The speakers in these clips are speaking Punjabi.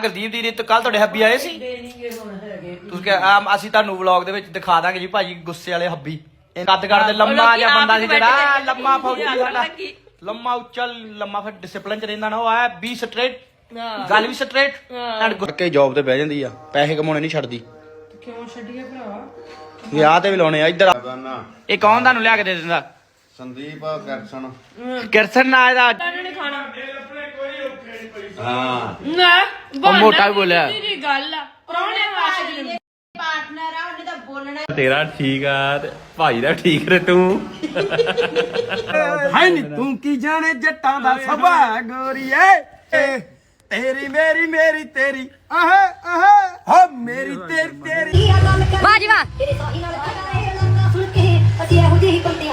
ਗੁਰਦੀਪ ਦੀ ਰਿਤ ਕੱਲ ਤੁਹਾਡੇ ਹੱਬੀ ਆਏ ਸੀ? ਤੁਸੀਂ ਕਿ ਅਸੀਂ ਤੁਹਾਨੂੰ ਵਲੌਗ ਦੇ ਵਿੱਚ ਦਿਖਾ ਦਾਂਗੇ ਜੀ ਭਾਜੀ ਗੁੱਸੇ ਵਾਲੇ ਹੱਬੀ। ਇਹ ਕੱਦ ਕਰਦੇ ਲੰਮਾ ਜਿਹਾ ਬੰਦਾ ਸੀ ਜਿਹੜਾ ਲੰਮਾ ਫੌਜੀ ਸਾਡਾ ਲੰਮਾ ਉੱਚਾ ਲੰਮਾ ਫਿਰ ਡਿਸਪਲਿਨ ਚ ਰਹਿੰਦਾ ਨਾ ਉਹ ਆਇਆ ਬੀ ਸਟ੍ਰੇਟ ਗੱਲ ਵੀ ਸਟ੍ਰੇਟ ਐਂਡ ਕਰਕੇ ਜੌਬ ਤੇ ਬਹਿ ਜਾਂਦੀ ਆ ਪੈਸੇ ਕਮਾਉਣੇ ਨਹੀਂ ਛੱਡਦੀ। ਕਿਉਂ ਛੱਡੀਏ ਭਰਾ? ਵਿਆਹ ਤੇ ਵੀ ਲਾਉਣੇ ਆ ਇੱਧਰ ਇਹ ਕੌਣ ਤੁਹਾਨੂੰ ਲਿਆ ਕੇ ਦੇ ਦਿੰਦਾ? ਸੰਦੀਪ ਕਰਸਨ। ਕਿਰਸਨ ਨਾ ਇਹਦਾ ਇਹਨਾਂ ਨੇ ਖਾਣਾ। ਹਾਂ। ਨਾ ਉਹ ਮੋਟਾ ਵੀ ਬੋਲਿਆ। ਦੀ ਗੱਲ ਆ। ਪ੍ਰਾਹੁਣੇ ਵਾਸਤੇ ਪਾਰਟਨਰ ਆ ਉਹਨੇ ਤਾਂ ਬੋਲਣਾ ਤੇਰਾ ਠੀਕ ਆ ਤੇ ਭਾਈ ਦਾ ਠੀਕ ਰੇ ਤੂੰ। ਹੈ ਨੀ ਤੂੰ ਕੀ ਜਾਣੇ ਜੱਟਾਂ ਦਾ ਸੁਭਾ ਗੋਰੀਏ? ਤੇਰੀ ਮੇਰੀ ਮੇਰੀ ਤੇਰੀ ਆਹ ਆਹ ਹੋ ਮੇਰੀ ਤੇਰੀ ਤੇਰੀ। ਵਾਹ ਜੀ ਵਾਹ। ਤੇਰੇ ਸਾਹੀ ਨਾਲ ਗੱਲਾਂ ਸੁਣ ਕੇ ਅਸੀਂ ਇਹੋ ਜਿਹੇ ਬੰਦਿਆਂ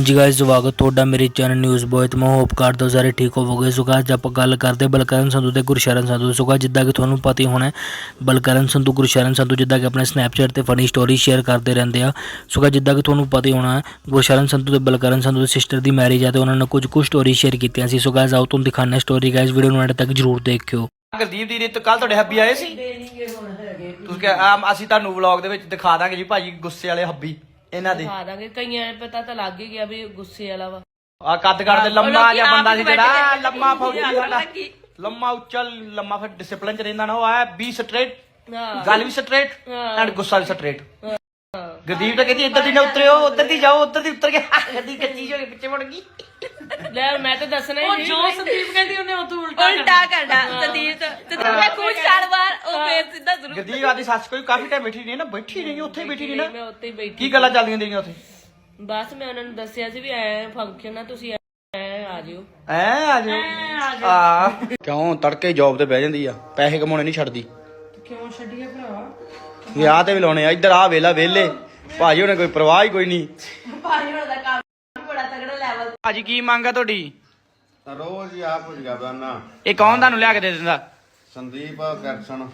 ਹਾਂਜੀ ਗਾਇਸ ਸਵਾਗਤ ਤੁਹਾਡਾ ਮੇਰੇ ਚੈਨਲ ਨਿਊਜ਼ ਬੋਏ ਤੇ। ਮੈਂ ਹੋਪ ਕਰਦਾ ਹਾਂ ਸਾਰੇ ਠੀਕ ਹੋਵੋਗੇ। ਸੋ guys, ਆਪਾਂ ਗੱਲ ਕਰਦੇ ਬਲਕਰਨ ਸੰਧੂ ਤੇ ਗੁਰਸ਼ਰਨ ਸੰਧੂ ਸੋ ਜਿੱਦਾਂ ਕਿ ਤੁਹਾਨੂੰ ਪਤਾ ਹੀ ਹੋਣਾ ਹੈ, ਬਲਕਰਨ ਸੰਧੂ ਗੁਰਸ਼ਰਨ ਸੰਧੂ ਜਿੱਦਾਂ ਕਿ ਆਪਣੇ ਸਨੈਪਚੈਟ ਤੇ ਫਨੀ ਸਟੋਰੀ ਸ਼ੇਅਰ ਕਰਦੇ ਰਹਿੰਦੇ ਆ। ਸੋ ਜਿੱਦਾਂ ਕਿ ਤੁਹਾਨੂੰ ਪਤਾ ਹੀ ਹੋਣਾ ਗੁਰਸ਼ਰਨ ਸੰਧੂ ਤੇ ਬਲਕਰਨ ਸੰਧੂ ਦੀ ਸਿਸਟਰ ਦੀ ਮੈਰਿਜ ਹੈ ਤੇ ਉਹਨਾਂ ਨੇ ਕੁਝ ਕੁ ਸਟੋਰੀ ਸ਼ੇਅਰ ਕੀਤੀਆਂ ਸੀ। ਸੋ ਗਾਇਸ ਆਓ ਤੁਹਾਨੂੰ ਦਿਖਾਉਂਦੇ ਹਾਂ ਸਟੋਰੀ ਗਾਇਸ ਵੀਡੀਓ ਨੂੰ ਐਡ ਤੱਕ ਜਰੂਰ ਦੇਖਿਓ। ਗੁਰਦੀਪ ਦੀ ਰਿਤ ਕੱਲ ਤੁਹਾਡੇ ਹੱਬੀ ਆਏ ਸੀ? ਤੁਸੀਂ ਕਿ ਅਸੀਂ ਤੁਹਾਨੂੰ ਵਲੌਗ ਦੇ ਵਿੱਚ ਦਿਖਾ ਦਾਂਗੇ ਜੀ ਭਾਜੀ ਗੁੱਸੇ ਵਾਲੇ ਹੱਬੀ। ਇਹਨਾਂ ਦੇ। ਖਾ ਦਾਂਗੇ। ਕਈਆਂ ਨੂੰ ਪਤਾ ਤਾਂ ਲੱਗ ਹੀ ਗਿਆ ਵੀ ਗੁੱਸੇ ਵਾਲਾ ਵਾ। ਆ ਕੱਦ ਕਰਦੇ ਲੰਮਾ ਜਿਹਾ ਬੰਦਾ ਸੀ ਜਿਹੜਾ ਲੰਮਾ ਫੌਜੀ ਸਾਡਾ। ਲੰਮਾ ਉੱਚਾ ਲੰਮਾ ਫਿਰ ਡਿਸਪਲਿਨ ਚ ਰਹਿੰਦਾ ਨਾ ਉਹ ਆਇਆ ਬੀ ਸਟ੍ਰੇਟ ਹਾਂ। ਗੱਲ ਵੀ ਸਟ੍ਰੇਟ। ਐਂਡ ਗੁੱਸਾ ਵੀ ਸਟ੍ਰੇਟ ਗੁਰਦੀਪ ਤਾਂ ਕਹਿੰਦੀ ਇੱਧਰ ਦੀ ਨਾ ਉਤਰਿਓ ਉੱਧਰ ਦੀ ਜਾਓ ਉੱਧਰ ਦੀ ਉਤਰ ਕੇ। ਗੱਡੀ ਕੱਚੀ ਹੋ ਕੇ ਪਿੱਛੇ ਮੁੜ ਗਈ। ਲੈ ਮੈਂ ਤਾਂ ਦੱਸਣਾ ਹੀ ਨਹੀਂ। ਜੋ ਸੰਦੀਪ ਕਹਿੰਦੀ ਉਹਨੇ ਉਦੋਂ ਉਲਟਾ ਉਲਟਾ ਕਰਨਾ। ਸੰਦੀਪ ਤੇ ਤੇ ਕੁਝ ਸਾਲ ਬਾਅਦ ਉਹ ਫੇਰ ਸਿੱਧਾ ਜ਼ਰੂਰ ਗੁਰਦੀਪ ਆਦੀ ਸੱਸ ਕੋਈ ਕਾਫੀ ਟਾਈਮ ਬੈਠੀ ਰਹੀ ਨਾ ਬੈਠੀ ਰਹੀ ਉੱਥੇ ਹੀ ਬੈਠੀ ਰਹੀ ਮੈਂ ਨਾ ਉੱਤੇ ਹੀ ਬੈਠੀ ਕੀ ਗੱਲਾਂ ਚੱਲਦੀਆਂ ਰਹੀਆਂ ਉੱਥੇ? ਬਸ ਮੈਂ ਉਹਨਾਂ ਨੂੰ ਦੱਸਿਆ ਸੀ ਵੀ ਐ ਫੰਕਸ਼ਨ ਆ ਤੁਸੀਂ ਐ ਆ ਜਿਓ। ਐ ਆ ਜਾਓ? ਆ ਕਿਉਂ? ਤੜਕੇ ਜੌਬ ਤੇ ਬਹਿ ਜਾਂਦੀ ਆ। ਪੈਸੇ ਕਮਾਉਣੇ ਨਹੀਂ ਛੱਡਦੀ। ਕਿਉਂ ਛੱਡੀਏ ਭਰਾ? ਵਿਆਹ ਤੇ ਵੀ ਲਾਉਣੇ ਆ। ਇੱਧਰ ਆ ਵੇਲਾ ਵੇਲੇ ਭਾਜੀ ਉਹਨੇ ਕੋਈ ਪਰਵਾਹ ਹੀ ਕੋਈ ਨਹੀਂ। ਭਾਜੀ ਹੋਣਾ ਦਾ ਕੰਮ ਬੜਾ ਤਗੜਾ ਲੈਵਲ ਭਾਜੀ ਕੀ ਮੰਗ ਆ ਤੁਹਾਡੀ? ਰੋਜ਼ ਹੀ ਆ ਕੁਝ ਬਾਨਾ ਇਹ ਕੌਣ ਤੁਹਾਨੂੰ ਲਿਆ ਕੇ ਦੇ ਦਿੰਦਾ? ਸੰਦੀਪ ਕਰਸਨ।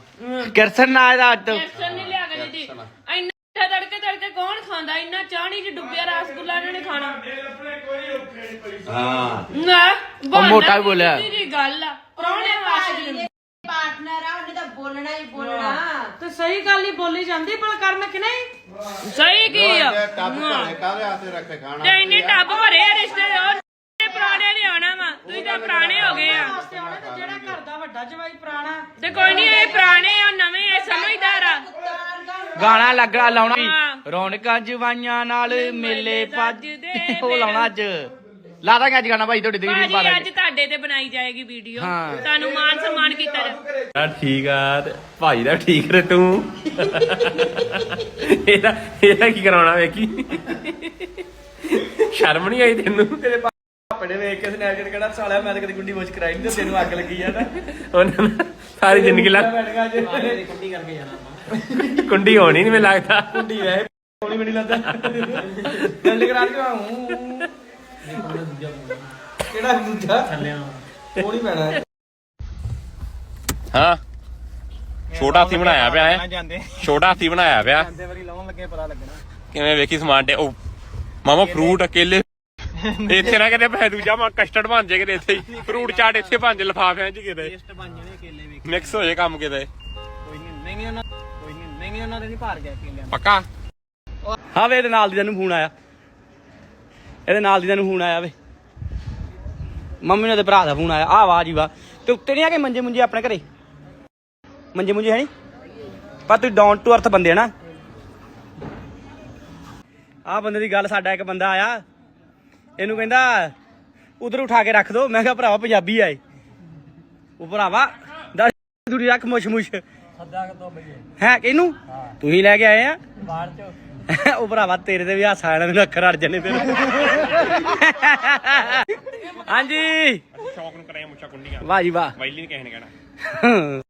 ਕਿਰਸਨ ਨਾ ਇਹਦਾ ਟੈਨਸ਼ਨ ਨਹੀਂ ਲਿਆ ਕੇ ਦਿੱਤੀ ਇੰਨਾ ਤੜਕੇ ਤੜਕੇ ਕੌਣ ਖਾਂਦਾ? ਇੰਨਾ ਚਾਹਣੀ ਚ ਡੁੱਬਿਆ ਰਸਗੁੱਲਾ ਇਹਨਾਂ ਨੇ ਖਾਣਾ। ਹਾਂ। ਨਾ ਮੋਟਾ ਵੀ ਬੋਲਿਆ। ਦੀ ਗੱਲ ਆ? ਪ੍ਰਾਹੁਣੇ ਵਾਸਤੇ ਪਾਰਟਨਰ ਆ ਉਹਨੇ ਤਾਂ ਬੋਲਣਾ ਹੀ ਬੋਲਣਾ। ਤੇ ਸਹੀ ਗੱਲ ਹੀ ਬੋਲੀ ਜਾਂਦੀ ਪਰ ਕਰਨ ਕਿ ਨਹੀਂ? ਸਹੀ ਕੀ ਆ? ਇਹ ਟੱਬ ਘਰੇ ਕਾਹਦੇ ਆਤੇ ਰੱਖੇ ਖਾਣਾ? ਤੇ ਇੰਨੇ ਟੱਬ ਭਰੇ ਆ ਰਿਸ਼ਤੇ ਉਹ ਪੁਰਾਣੇ ਨੇ ਆਉਣਾ ਵਾ ਤਾਂ ਪੁਰਾਣੇ ਹੋ ਗਏ ਆ। ਜਿਹੜਾ ਘਰ ਦਾ ਵੱਡਾ ਜਵਾਈ ਪੁਰਾਣਾ। ਤੇ ਕੋਈ ਨਹੀਂ ਇਹ ਪੁਰਾਣੇ ਆ ਨਵੇਂ ਇਹ ਸਮਝਦਾਰ ਆ। ਗਾਣਾ ਲੱਗਣਾ ਲਾਉਣਾ ਹਾਂ। ਰੌਣਕਾਂ ਜਵਾਈਆਂ ਨਾਲ ਮੇਲੇ ਭੱਜਦੇ ਭੱਜਦੇ ਉਹ ਲਾਉਣਾ ਅੱਜ। ਲਾ ਦਾਂਗੇ ਅੱਜ ਗਾਣਾ ਭਾਈ ਤੁਹਾਡੀ ਪਾ ਭਾਜੀ ਅੱਜ ਦਾਂਗੇ। ਤੁਹਾਡੇ ਤੇ ਬਣਾਈ ਜਾਏਗੀ ਵੀਡੀਓ। ਹਾਂ। ਤੁਹਾਨੂੰ ਮਾਨ ਸਨਮਾਨ ਕੀਤਾ ਜਾ ਤੇਰਾ ਠੀਕ ਆ ਤੇ ਭਾਈ ਦਾ ਠੀਕ ਰੇ ਤੂੰ। ਇਹਦਾ ਇਹਦਾ ਕੀ ਕਰਾਉਣਾ ਵੇਖੀ। ਸ਼ਰਮ ਨਹੀਂ ਆਈ ਤੈਨੂੰ? ਤੇਰੇ ਆਪਣੇ ਵੇਖ ਕੇ ਸਨੈਪਚੈਟ ਕਿਹੜਾ ਸਾਲਿਆ ਮੈਂ ਤਾਂ ਕਦੀ ਗੁੰਡੀ ਮੁੱਛ ਕਰਾਈ ਨਹੀਂ ਤੇ ਤੈਨੂੰ ਅੱਗ ਲੱਗੀ ਆ ਨਾ। ਉਹਨਾਂ ਨੇ ਸਾਰੀ ਜ਼ਿੰਦਗੀ ਲਾ ਬੈਠਗਾ ਅੱਜ। ਕੁੰਡੀ ਕਰਕੇ ਜਾਣਾ ਕੁੰਡੀ ਹੋਣੀ ਨਹੀਂ ਮੈਨੂੰ ਲੱਗਦਾ। ਕੁੰਡੀ ਵੈ ਹੋਣੀ ਮੈਨੂੰ ਲੱਗਦਾ। ਗੱਲ ਕਰਾ ਕੇ ਆਉਂ ਕਿਹੜਾ ਦੂਜਾ? ਥੱਲੇ ਉਹ ਨਹੀਂ ਪੈਣਾ। ਹਾਂ। ਛੋਟਾ ਹਾਥੀ ਬਣਾਇਆ ਪਿਆ ਹੈ ਜਾਂਦੇ। ਛੋਟਾ ਹਾਥੀ ਬਣਾਇਆ ਪਿਆ। ਜਾਂਦੇ ਵਾਰੀ ਲਾਉਣ ਲੱਗੇ ਪਤਾ ਲੱਗਣਾ। ਕਿਵੇਂ ਵੇਖੀ ਸਮਾਨ ਤੇ? ਉਹ ਮਾਮਾ ਫਰੂਟ ਅਕੇਲੇ ਇੱਥੇ ਨਾ ਕਿਤੇ ਪੈ ਦੂਜਾ ਮਾ ਕਸਟਰਡ ਬਣ ਜੇ ਕਿਤੇ ਇੱਥੇ ਹੀ। ਫਰੂਟ ਚਾਟ ਇੱਥੇ ਬਣ ਜੇ ਲਫਾਫਿਆਂ 'ਚ ਕਿਤੇ। ਟੇਸਟ ਬਣ ਜਾਣੇ ਕੇਲੇ ਵੇਖ ਮਿਕਸ ਹੋ ਜੇ ਕੰਮ ਕਿਤੇ। ਕੋਈ ਨਹੀਂ ਨਹੀਂ ਉਹਨਾਂ ਕੋਈ ਨਹੀਂ ਨਹੀਂ ਉਹਨਾਂ ਦੇ ਨਹੀਂ ਭਾਰ ਗਿਆ ਕੇਲਿਆਂ ਪੱਕਾ? ਹਾਂ ਵੇ ਇਹਦੇ ਨਾਲ ਦੀ ਨੂੰ ਫੋਨ ਆਇਆ। ਇਹਦੇ ਨਾਲ ਦੀ ਨੂੰ ਫੋਨ ਆਇਆ ਵੇ। ਮੰਮੀ ਨੇ ਤੇ ਭਰਾ ਦਾ ਫੋਨ ਆਇਆ। ਆ ਆਵਾਜ਼ ਹੀ ਵਾ। ਤੇ ਉੱਤੇ ਨਹੀਂ ਆ ਕੇ ਮੰਜੇ ਮੁੰਜੇ ਆਪਣੇ ਘਰੇ? ਮੰਜੇ ਮੁੰਜੇ ਹੈ ਨਹੀਂ ਪਰ ਤੂੰ ਡਾਊਨ ਟੂ ਅਰਥ ਬੰਦੇ ਆ ਨਾ। ਆ ਬੰਦੇ ਦੀ ਗੱਲ ਸਾਡਾ ਇੱਕ ਬੰਦਾ ਆਇਆ। ਇਹਨੂੰ ਕਹਿੰਦਾ ਉਧਰ ਉਠਾ ਕੇ ਰੱਖ ਦੋ। ਮੈਂ ਕਿਹਾ ਭਰਾਵਾ ਪੰਜਾਬੀ ਆਏ ਉਹ ਭਰਾਵਾ ਦੱਸ ਦੂਰੀ ਰੱਖ ਮੁਸ਼ ਮੁਸ਼ ਹੈ ਕਿਹਨੂੰ? ਤੂੰ ਹੀ ਲੈ ਕੇ ਆਏ ਆ। ਉਹ ਭਰਾਵਾ ਤੇਰੇ ਤੇ ਵੀ ਹੱਸ ਆਣਾ ਮੈਨੂੰ ਅੱਖਰ ਅੜ ਜਣੇ ਤੇਰੇ ਹਾਂਜੀ। ਸ਼ੌਕ ਨੂੰ ਕਰਿਆ ਮੁੱਛਾ ਕੁੰਡੀਆਂ। ਵਾਹ ਜੀ ਵਾਹ। ਵੈਲੀ ਨਹੀਂ ਕਿਸੇ ਨੇ ਕਹਿਣਾ।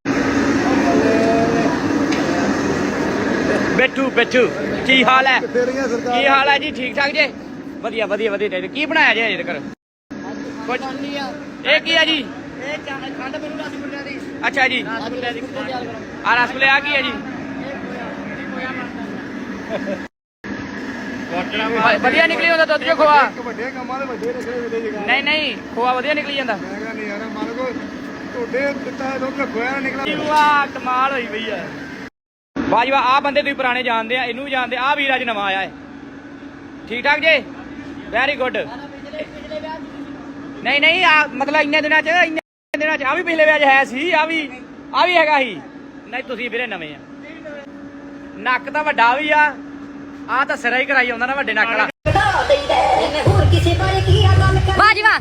ਬੈਠੂ ਬੈਠੂ। ਕੀ ਹਾਲ ਹੈ? ਕੀ ਹਾਲ ਹੈ ਜੀ? ਠੀਕ ਠਾਕ ਜੇ? ਵਧੀਆ ਵਧੀਆ ਵਧੀਆ ਚਾਹੀਦਾ। ਕੀ ਬਣਾਇਆ ਜੇ ਅਜੇ ਤੱਕ ਕੁਝ ਇਹ ਕੀ ਆ ਜੀ? ਇਹ ਖੰਡ ਮੈਨੂੰ ਰਸਗੁੱਲੇ ਦੀ ਅੱਛਾ ਜੀ। ਰਸਗੁੱਲੇ ਦੀ ਆ ਰਸਗੁੱਲੇ ਆ ਕੀ ਹੈ ਜੀ? ਵਧੀਆ ਨਿਕਲੀ ਹੁੰਦਾ ਦੁੱਧ ਚੋਂ ਖੋਆ। ਵੱਡੇ ਕੰਮਾਂ ਦੇ ਵੱਡੇ ਨਿਕਲੇ ਵਿਦੇ ਜਗਾ ਨਹੀਂ ਨਹੀਂ ਖੋਆ ਵਧੀਆ ਨਿਕਲੀ ਜਾਂਦਾ। ਮੈਂ ਕਹਿੰਦਾ ਨਹੀਂ ਯਾਰ ਮੰਨ ਕੋ ਤੁਹਾਡੇ ਦਿੱਤਾ ਦੁੱਧ ਨਾ ਨਿਕਲਾ ਵਾਹ ਕਮਾਲ ਹੋਈ ਬਈ ਆ। ਵਾਹ ਜੀ ਵਾਹ ਆ ਬੰਦੇ ਤੁਸੀਂ ਪੁਰਾਣੇ ਜਾਣਦੇ ਆ ਇਹਨੂੰ ਜਾਣਦੇ ਆ ਆਹ ਵੀਰ ਅੱਜ ਨਵਾਂ ਆਇਆ ਹੈ ਠੀਕ ਠਾਕ ਜੀ? ਵੈਰੀ ਗੁੱਡ ਨਹੀਂ ਨਹੀਂ, ਆ ਮਤਲਬ ਇੰਨੇ ਦਿਨਾਂ ਚ, ਇੰਨੇ ਦਿਨਾਂ ਚ, ਆ ਵੀ ਪਿਛਲੇ ਵਿਆਜ ਹੈ ਸੀ, ਆ ਵੀ ਆ ਵੀ ਹੈਗਾ ਸੀ। ਨਹੀਂ, ਤੁਸੀਂ ਵੀਰੇ ਨਵੇਂ ਆ। ਨੱਕ ਤਾਂ ਵੱਡਾ ਵੀ ਆ ਆ ਤਾਂ ਸਿਰਾ ਹੀ ਕਰਾਈ ਆਉਂਦਾ ਨਾ ਵੱਡੇ ਨੱਕ ਵਾਲਾ। ਵਾਹ ਜੀ ਵਾਹ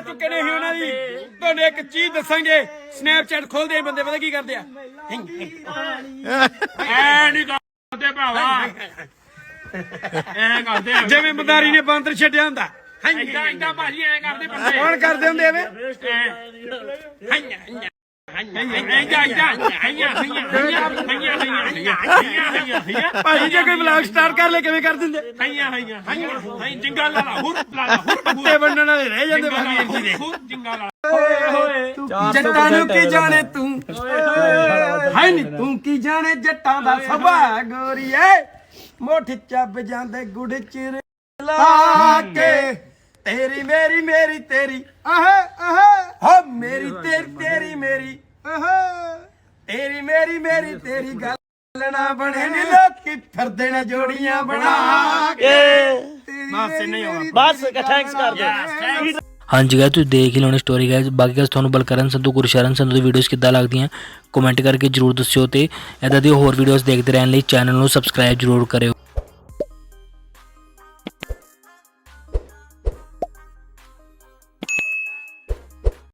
ਬਹਿ ਚੁੱਕੇ ਨੇ ਅਸੀਂ ਉਹਨਾਂ ਦੀ। ਤੁਹਾਨੂੰ ਇੱਕ ਚੀਜ਼ ਦੱਸਾਂਗੇ। ਸਨੈਪਚੈਟ ਖੋਲਦੇ ਆ ਬੰਦੇ ਪਤਾ ਕੀ ਕਰਦੇ ਆ? ਐ ਨਹੀਂ ਕਰਦੇ ਭਰਾਵਾ। ਐ ਕਰਦੇ ਆ। ਜਿਵੇਂ ਮਦਾਰੀ ਨੇ ਬਾਂਦਰ ਛੱਡਿਆ ਹੁੰਦਾ। ਇੰਦਾ ਇੰਦਾ ਭਾਜੀ ਐ ਕਰਦੇ ਬੰਦੇ। ਕੌਣ ਕਰਦੇ ਹੁੰਦੇ ਐਵੇਂ? ਭਾਜੀ ਜੇ ਕੋਈ ਵਲੌਗ ਸਟਾਰਟ ਕਰ ਲੈ ਕਿਵੇਂ ਕਰ ਦਿੰਦੇ? ਕੁੱਤੇ ਬੰਨਣ ਵਾਲੇ ਰਹਿ ਜਾਂਦੇ ਬਾਕੀ ਜੀ ਦੇ। ਜੱਟਾਂ ਨੂੰ ਕੀ ਜਾਣੇ ਤੂੰ? ਹਾਏ ਨੀ ਤੂੰ ਕੀ ਜਾਣੇ ਜੱਟਾਂ ਦਾ ਸੁਭਾਅ ਗੋਰੀਏ? ਮੋਠ ਚੱਬ ਜਾਂਦੇ ਗੁੜ ਚਿਰ ਲਾ ਕੇ। ਤੇਰੀ ਮੇਰੀ ਮੇਰੀ ਤੇਰੀ। ਆਹ ਆਹ। ਹੋ ਮੇਰੀ ਤੇਰੀ ਤੇਰੀ ਮੇਰੀ। ਤੇਰੀ ਮੇਰੀ ਮੇਰੀ ਤੇਰੀ ਗੱਲ ਨਾ ਬਣੇ ਨੀ ਲੋਕੀ ਫਿਰਦੇ ਨੇ ਜੋੜੀਆਂ ਬਣਾ ਕੇ। ਬਸ ਨਹੀਂ ਹੋਣਾ। ਬਸ ਥੈਂਕਸ ਕਰ ਦੇ ਹਾਂਜੀ ਗਾਇਸ ਤੁਸੀਂ ਦੇਖ ਹੀ ਲਓਣੀ ਸਟੋਰੀ ਗਾਇਸ ਬਾਕੀ ਗਾਇਸ ਤੁਹਾਨੂੰ ਬਲਕਰਨ ਸੰਧੂ ਗੁਰਸ਼ਰਨ ਸੰਧੂ ਦੀ ਵੀਡੀਓਜ਼ ਕਿੱਦਾਂ ਲੱਗਦੀਆਂ ਕਮੈਂਟ ਕਰਕੇ ਜਰੂਰ ਦੱਸਿਓ ਤੇ ਇਦਾਂ ਦੀ ਹੋਰ ਵੀਡੀਓਜ਼ ਦੇਖਦੇ ਰਹਿਣ ਲਈ ਚੈਨਲ ਨੂੰ ਸਬਸਕ੍ਰਾਈਬ ਜਰੂਰ ਕਰਿਓ।